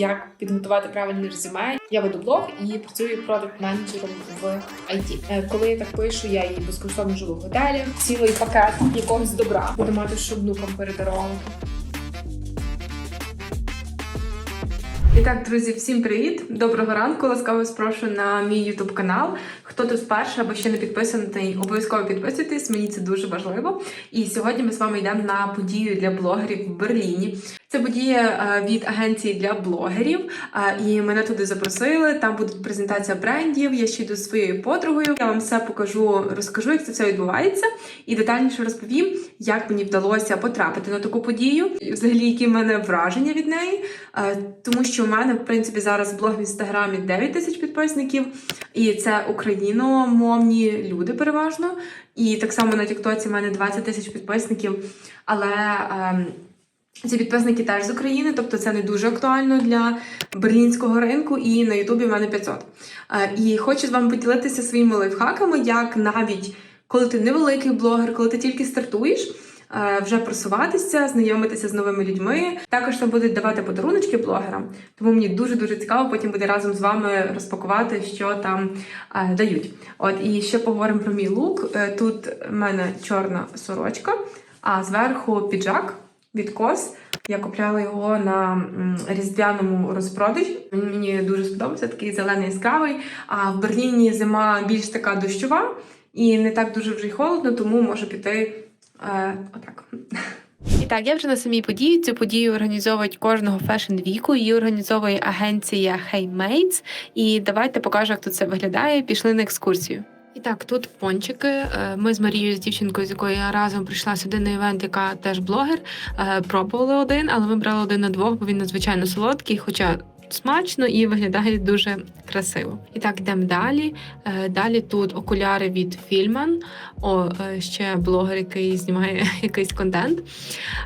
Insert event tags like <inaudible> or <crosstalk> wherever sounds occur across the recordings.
як підготувати правильне резюме. Я веду блог і працюю продакт-менеджером в IT. Е, Коли я так пишу, я і безкоштовно живу в готелі, цілий пакет якогось добра буду мати щоб внукам передаровувати. І так, друзі, всім привіт! Доброго ранку! Ласкаво спрошую на мій YouTube канал. Хто тут вперше або ще не підписаний, обов'язково підписуйтесь. Мені це дуже важливо. І сьогодні ми з вами йдемо на подію для блогерів в Берліні. Це подія е, від агенції для блогерів, е, і мене туди запросили. Там буде презентація брендів. Я ще йду зі своєю подругою. Я вам все покажу, розкажу, як це все відбувається, і детальніше розповім, як мені вдалося потрапити на таку подію, і взагалі які в мене враження від неї. Е, Тому що у мене, в принципі, зараз блог в інстаграмі 9 тисяч підписників, і це україномовні люди переважно. І так само на Тіктоці в мене 20 тисяч підписників. Але ем, ці підписники теж з України, тобто це не дуже актуально для берлінського ринку, і на Ютубі в мене 500. Е, І хочу з вами поділитися своїми лайфхаками, як навіть коли ти невеликий блогер, коли ти тільки стартуєш, е, вже просуватися, знайомитися з новими людьми. Також там будуть давати подаруночки блогерам. Тому мені дуже дуже цікаво потім буде разом з вами розпакувати, що там е, дають. От і ще поговоримо про мій лук. Тут в мене чорна сорочка, а зверху піджак від кос. Я купляла його на різдвяному розпродажі. Мені дуже сподобався, такий зелений яскравий. А в Берліні зима більш така дощова і не так дуже вже й холодно, тому можу піти е, отак. І так, я вже на самій події. Цю подію організовують кожного фешн віку. Її організовує агенція Handmaids. І давайте покажу, як тут це виглядає. Пішли на екскурсію. І так, тут пончики. Е, Ми з Марією, з дівчинкою, з якою я разом прийшла сюди на івент, яка теж блогер. е, Пробували один, але ми брали один на двох, бо він надзвичайно солодкий, хоча. Смачно і виглядає дуже красиво. І так, йдемо далі. Е, Далі тут окуляри від Фільман. О, е, ще блогер, який знімає <laughs> якийсь контент.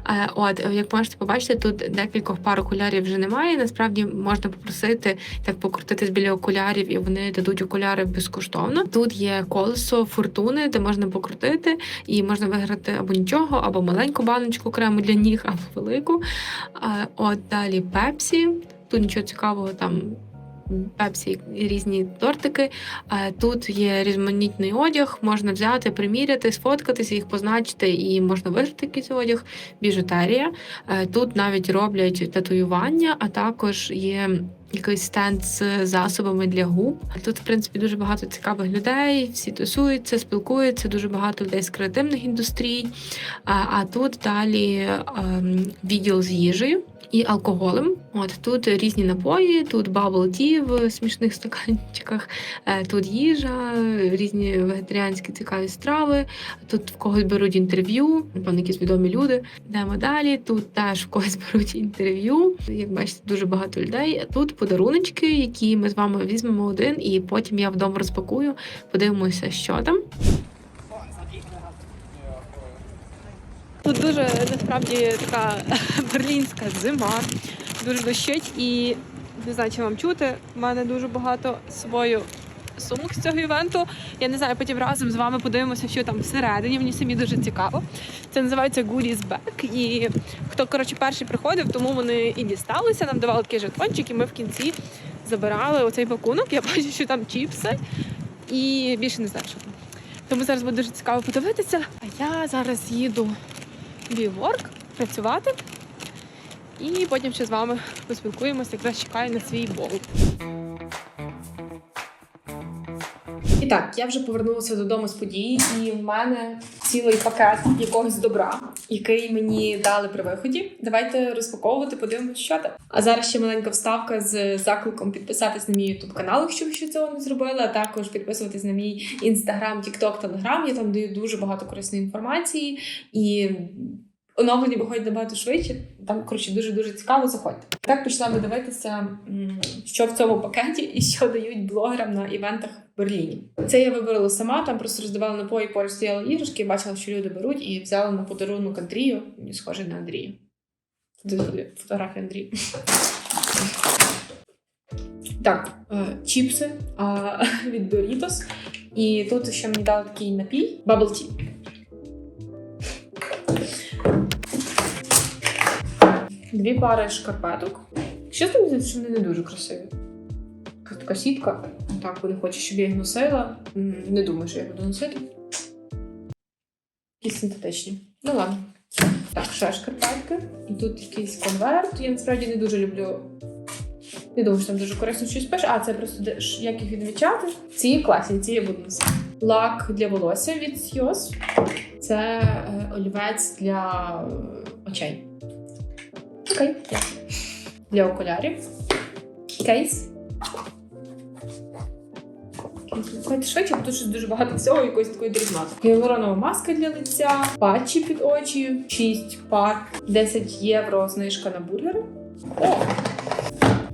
Е, От, як можете побачити, тут декількох пар окулярів вже немає. Насправді можна попросити так покрутитись біля окулярів, і вони дадуть окуляри безкоштовно. Тут є колесо фортуни, де можна покрутити, і можна виграти або нічого, або маленьку баночку окремо для ніг, або велику. От далі пепсі. Тут нічого цікавого там. Пепсі і різні тортики. Е, Тут є різноманітний одяг, можна взяти, приміряти, сфоткатися, їх позначити, і можна виграти якийсь одяг, біжутерія. Е, Тут навіть роблять татуювання, а також є якийсь стенд з засобами для губ. Тут, в принципі, дуже багато цікавих людей, всі тусуються, спілкуються, дуже багато людей з креативних індустрій. А, а тут далі ем, відділ з їжею. І алкоголем. От тут різні напої, тут tea в смішних стаканчиках, е, тут їжа, різні вегетаріанські цікаві страви. Тут в когось беруть інтерв'ю, напевно, якісь відомі люди. Йдемо далі. Тут теж в когось <laughs> беруть інтерв'ю. Як бачите, дуже багато людей. Тут подаруночки, які ми з вами візьмемо один, і потім я вдома розпакую, подивимося, що там. Тут дуже насправді така <laughs> берлінська зима, дуже дощить і не знаю, чи вам чути. У мене дуже багато з собою сумок з цього івенту. Я не знаю, потім разом з вами подивимося, що там всередині. Мені самі дуже цікаво. Це називається Goodies Bag. І хто коротше перший приходив, тому вони і дісталися. Нам давали такий жетончик, і ми в кінці забирали оцей пакунок. Я <laughs> бачу, що там чіпси, і більше не знаю, що там. Тому зараз буде дуже цікаво подивитися. А я зараз їду Віворк працювати. І потім ще з вами поспілкуємося, якраз чекаю на свій болт. І так, я вже повернулася додому з події, і в мене цілий пакет якогось добра, який мені дали при виході. Давайте розпаковувати, подивимося, що там. А зараз ще маленька вставка з закликом підписатись на мій ютуб канал, якщо ви ще цього не зробили, а також підписуватись на мій інстаграм, тікток, телеграм. Я там даю дуже багато корисної інформації і. Оновлення виходять набагато швидше. Там коротше дуже дуже цікаво. Заходьте. Так почнемо дивитися, що в цьому пакеті і що дають блогерам на івентах в Берліні. Це я вибрала сама. Там просто роздавали напої, поруч стояли іграшки, бачила, що люди беруть, і взяла на подарунок Андрію. Мені схожий на Андрія. Туди фотографія Андрія. Так, е, чіпси <laughs> від Doritos. І тут ще мені дали такий напій Bubble Tea. Дві пари шкарпеток. Щось мені здається, що вони не дуже красиві. Така сітка. Так, вони хочуть, щоб я їх носила. Не думаю, що я буду носити. Якісь синтетичні. Ну ладно. Так, ще шкарпетки. І тут якийсь конверт. Я насправді не дуже люблю. Не думаю, що там дуже корисно щось пише. А, це просто як їх відмічати. Ці класні, ці я буду носити. Лак для волосся від Сйоз. Це е, олівець для е, очей. Окей. Для окулярів. Кейс. Давайте швидше, бо тут щось дуже багато всього, якоїсь такої дрібноти. Гіалуронова маска для лиця, патчі під очі, 6 пар, 10 євро знижка на бургери. О!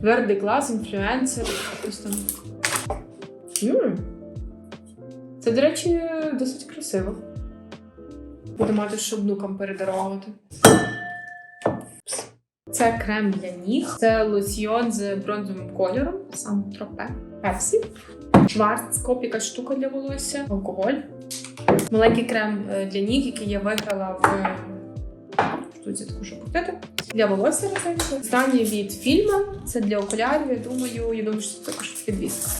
Твердий клас, інфлюенсер. Ось там. Це, до речі, досить красиво. Буду мати, щоб внукам передаровувати. Це крем для ніг. Це лосьйон з бронзовим кольором. Сам тропе. Пепсі. Шварцкоп, якась штука для волосся, алкоголь. Маленький крем е, для ніг, який я виграла в штуці таку, щоб. Для волосся розумієте. Останнє від фільму. Це для окулярів. Я думаю, я думаю, що це також підвіска.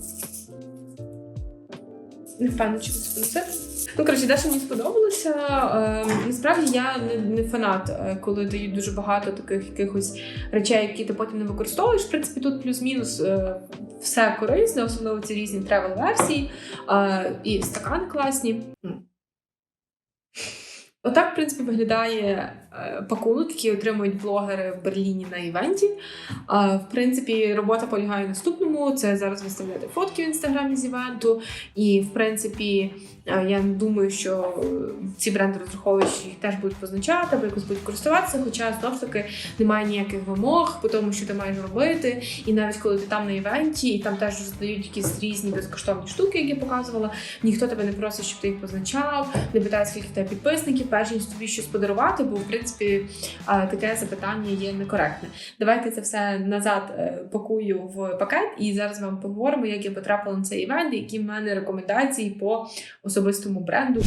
Не впевнена, чи це понесе. Ну, коротше, дещо мені сподобалося. Е, насправді я не, не фанат, е, коли дають дуже багато таких якихось речей, які ти потім не використовуєш. В принципі, тут плюс-мінус е, все корисне, особливо ці різні тревел-версії е, і стакани класні. Отак, в принципі, виглядає пакунок, який отримують блогери в Берліні на івенті. Е, в принципі, робота полягає наступному: це зараз виставляти фотки в інстаграмі з івенту. І, в принципі, е, я думаю, що е, ці бренди розраховують, їх теж будуть позначати або якось будуть користуватися. Хоча знову ж таки немає ніяких вимог по тому, що ти маєш робити. І навіть коли ти там на івенті, і там теж роздають якісь різні безкоштовні штуки, які я показувала. Ніхто тебе не просить, щоб ти їх позначав, не питає, скільки тебе підписників, перш ніж тобі щось подарувати, бо в принципі а, таке запитання є некоректне. Давайте це все назад е, пакую в пакет, і зараз вам поговоримо, як я потрапила на цей івент, які в мене рекомендації по особистому бренду.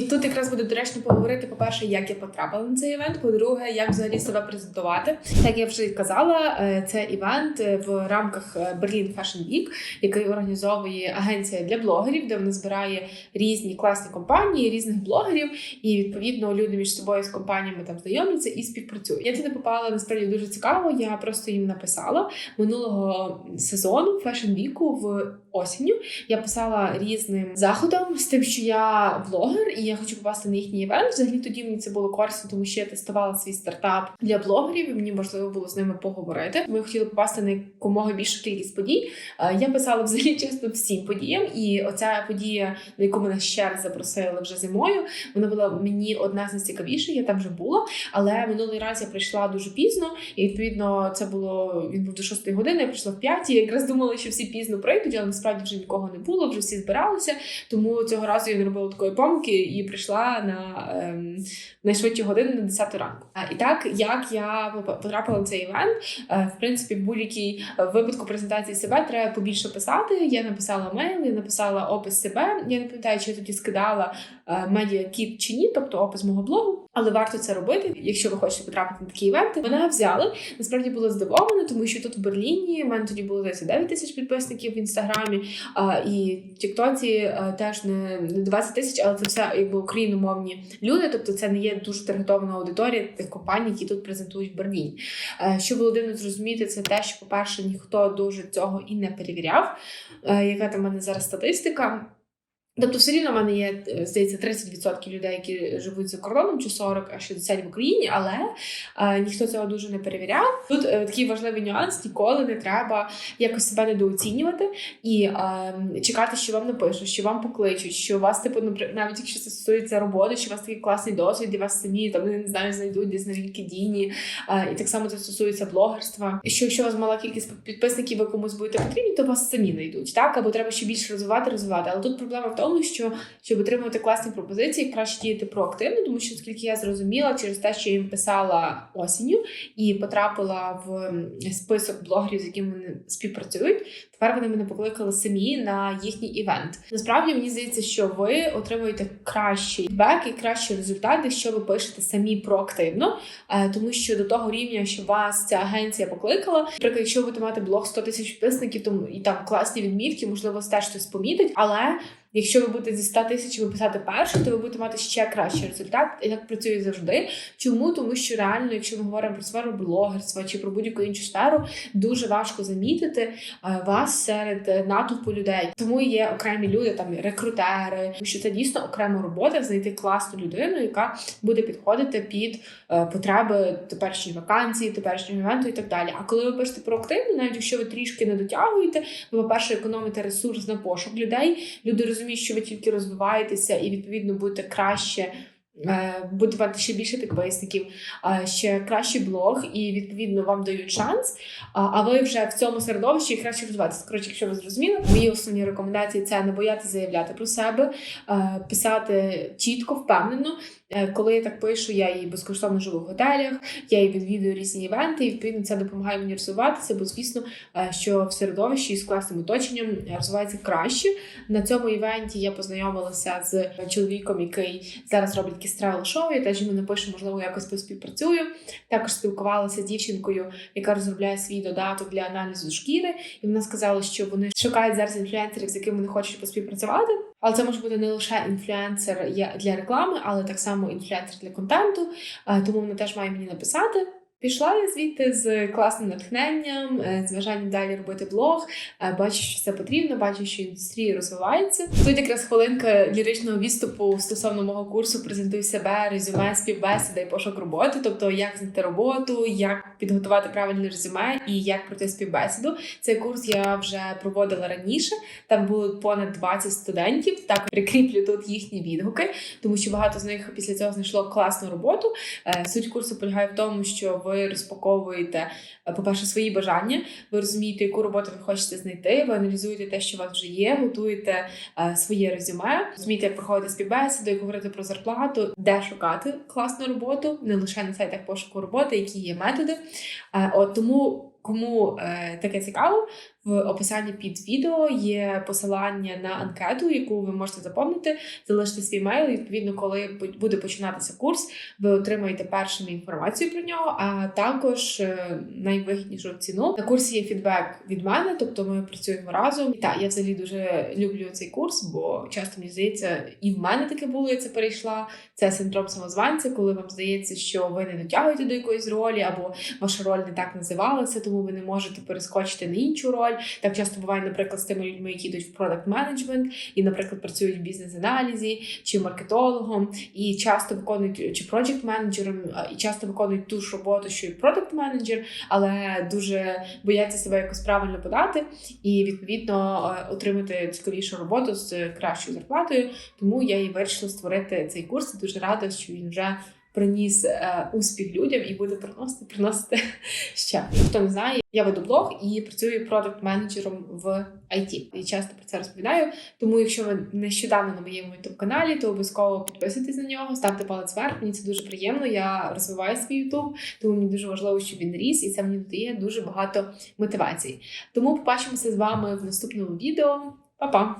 І тут якраз буде доречно поговорити, по-перше, як я потрапила на цей івент, по-друге, як взагалі себе презентувати. Як я вже казала, е, це івент е, в рамках е, Berlin Fashion Week, який організовує агенція для блогерів, де вона збирає різні класні компанії, різних блогерів, і відповідно люди між собою з компаніями там знайомляться і співпрацюють. Я туди попала насправді дуже цікаво. Я просто їм написала минулого сезону Fashion Week в осінню. Я писала різним заходам з тим, що я блогер, і я хочу попасти на їхній івент. Взагалі тоді мені це було корисно, тому що я тестувала свій стартап для блогерів, і мені можливо було з ними поговорити. Ми хотіли попасти на якомога більшу кількість подій. Е, Я писала взагалі чесно всім подіям, і оця подія, на яку мене ще раз запросили вже зимою, вона була мені одна з найцікавіших. Я там вже була, але минулий раз я прийшла дуже пізно, і відповідно це було він був до 6 години. Я прийшла в 5, і якраз думала, що всі пізно прийдуть, але насправді вже нікого не було, вже всі збиралися. Тому цього разу я не робила такої помилки і прийшла на ем, найшвидші години на 10 ранку. А, І так, як я потрапила на цей івент, е, в принципі, в будь-якій е, випадку презентації себе треба побільше писати. Я написала мейл, я написала опис себе. Я не пам'ятаю, чи я тоді скидала е, медіакіт чи ні, тобто опис мого блогу. Але варто це робити, якщо ви хочете потрапити на такі івенти. Мене взяли. Насправді була здивована, тому що тут в Берліні в мене тоді було десь 9 тисяч підписників в інстаграмі. А, і Тіктоці теж не, не 20 тисяч, але це все якби україномовні люди. Тобто це не є дуже таргетована аудиторія тих компаній, які тут презентують в Берліні. Е, Що було дивно зрозуміти, це те, що, по-перше, ніхто дуже цього і не перевіряв. Е, Яка там в мене зараз статистика? Тобто, все рівно в мене є, е, здається, 30% людей, які живуть за кордоном, чи 40, а 60 в Україні, але е, ніхто цього дуже не перевіряв. Тут е, такий важливий нюанс: ніколи не треба якось себе недооцінювати і е, чекати, що вам напишуть, що вам покличуть, що у вас, типу, навіть якщо це стосується роботи, що у вас такий класний досвід, і вас самі там не знаю, знайдуть десь на LinkedIn, е, і так само це стосується блогерства. Що якщо у вас мала кількість підписників, ви комусь будете потрібні, то вас самі знайдуть, так або треба ще більше розвивати, розвивати. Але тут проблема в тому, тому, що щоб отримувати класні пропозиції, краще діяти проактивно, тому що, оскільки я зрозуміла, через те, що я їм писала осінню і потрапила в список блогерів, з якими вони співпрацюють. Тепер вони мене покликали самі на їхній івент. Насправді мені здається, що ви отримуєте кращий фідбек і кращий результат, якщо ви пишете самі проактивно, Е, тому що до того рівня, що вас ця агенція покликала, наприклад, якщо ви будете мати блог 100 тисяч підписників, тому і там класні відмітки, можливо, теж хтось помітить, але. Якщо ви будете зі 100 тисяч писати перше, то ви будете мати ще кращий результат. Так працює завжди. Чому? Тому що реально, якщо ми говоримо про сферу блогерства чи про будь-яку іншу сферу, дуже важко замітити е, вас серед е, натовпу людей. Тому є окремі люди, там рекрутери, що це дійсно окрема робота знайти класну людину, яка буде підходити під е, потреби теперішньої вакансії, теперішнього івенту і так далі. А коли ви пишете проактивно, навіть якщо ви трішки не дотягуєте, ви, по-перше, економите ресурс на пошук людей. Люди розуміють, що ви тільки розвиваєтеся і відповідно будете краще. Буде мати ще більше підписників, е, ще кращий блог, і відповідно вам дають шанс. А а ви вже в цьому середовищі краще розвиватися. Коротше, якщо ви зрозуміли, мої основні рекомендації це не боятися заявляти про себе, е, писати чітко, впевнено. Е, Коли я так пишу, я і безкоштовно живу в готелях, я і відвідую різні івенти, і відповідно це допомагає мені розвиватися, бо звісно, е, що в середовищі з класним оточенням розвивається краще. На цьому івенті я познайомилася з чоловіком, який зараз робить якісь тревел шоу. Я теж йому напишу, можливо, якось поспівпрацюю. Також спілкувалася з дівчинкою, яка розробляє свій додаток для аналізу шкіри, і вона сказала, що вони шукають зараз інфлюенсерів, з якими вони хочуть поспівпрацювати. Але це може бути не лише інфлюенсер для реклами, але так само інфлюенсер для контенту. Е, Тому вона теж має мені написати. Пішла я звідти з класним натхненням, е, з бажанням далі робити блог. Е, Бачу, що це потрібно, бачу, що індустрія розвивається. Тут якраз хвилинка ліричного відступу стосовно мого курсу презентуй себе, резюме, співбесіда і пошук роботи. Тобто, як знайти роботу, як підготувати правильне резюме і як пройти співбесіду. Цей курс я вже проводила раніше. Там було понад 20 студентів. Так прикріплю тут їхні відгуки, тому що багато з них після цього знайшло класну роботу. Е, Суть курсу полягає в тому, що ви розпаковуєте, е, по-перше, свої бажання, ви розумієте, яку роботу ви хочете знайти, ви аналізуєте те, що у вас вже є, готуєте е, своє резюме, розумієте, як проходити співбесіду, як говорити про зарплату, де шукати класну роботу, не лише на сайтах пошуку роботи, які є методи. Е, От тому. Кому е, таке цікаво, в описанні під відео є посилання на анкету, яку ви можете заповнити, залишити свій мейл. І, відповідно, коли буде починатися курс, ви отримаєте першими інформацію про нього, а також е, найвигіднішу ціну. На курсі є фідбек від мене, тобто ми працюємо разом. І так, я взагалі дуже люблю цей курс, бо часто мені здається, і в мене таке було, я це перейшла. Це синдром самозванця, коли вам здається, що ви не дотягуєте до якоїсь ролі, або ваша роль не так називалася, тому ви не можете перескочити на іншу роль. Так часто буває, наприклад, з тими людьми, які йдуть в продакт менеджмент і, наприклад, працюють в бізнес-аналізі чи маркетологом, і часто виконують чи проджект менеджером, і часто виконують ту ж роботу, що і продакт менеджер, але дуже бояться себе якось правильно подати, і відповідно е, отримати цікавішу роботу з кращою зарплатою. Тому я і вирішила створити цей курс. Дуже рада, що він вже. Приніс е, успіх людям і буде приносити, приносити <laughs> ще. Хто не знає, я веду блог і працюю продакт менеджером в IT. І часто про це розповідаю. Тому, якщо ви нещодавно на моєму youtube каналі, то обов'язково підписуйтесь на нього, ставте палець вверх. Мені це дуже приємно. Я розвиваю свій YouTube, тому мені дуже важливо, щоб він ріс, і це мені додає дуже багато мотивації. Тому побачимося з вами в наступному відео. Па-па!